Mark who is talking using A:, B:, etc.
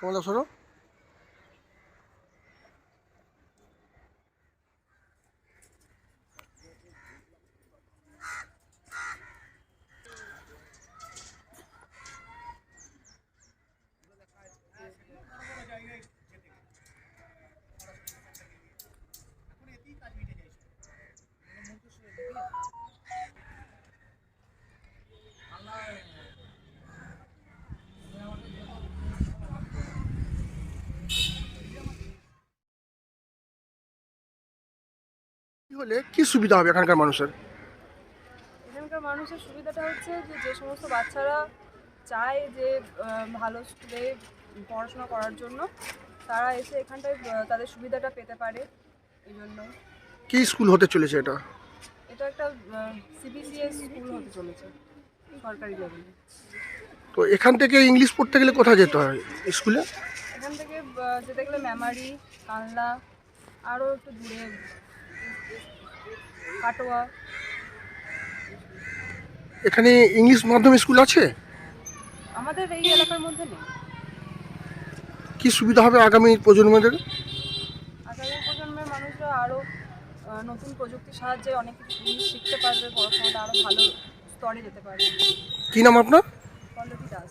A: ¿Cómo lo absorbo? হলে কি সুবিধা হবে এখানকার মানুষের?
B: এখানকার মানুষের সুবিধাটা হচ্ছে যে যে সমস্ত বাচ্চারা চায় যে ভালো স্কুলে পড়াশোনা করার জন্য তারা এসে এখানটায় তাদের সুবিধাটা পেতে পারে এই জন্য।
A: কি স্কুল হতে চলেছে এটা?
B: এটা একটা সিবিসিএস স্কুল হতে চলেছে সরকারি লেভেলে
A: তো এখান থেকে ইংলিশ পড়তে গেলে কোথায় যেতে হয় স্কুলে?
B: এখান থেকে যেতে গেলে মেমারি কানলা আরও একটু দূরে কাটোয়া।
A: এখানে ইংলিশ মাধ্যম স্কুল আছে?
B: আমাদের এই এলাকার মধ্যে নেই।
A: কি সুবিধা হবে আগামী প্রজন্মদের?
B: আগামী প্রজন্মের মানুষরা আরও নতুন প্রযুক্তির সাহায্যে অনেক কিছু জিনিস শিখতে পারবে পড়াশোনাটা আরও ভালো স্তরে যেতে পারবে।
A: কি নাম আপনার?
B: পল্লবী দাস।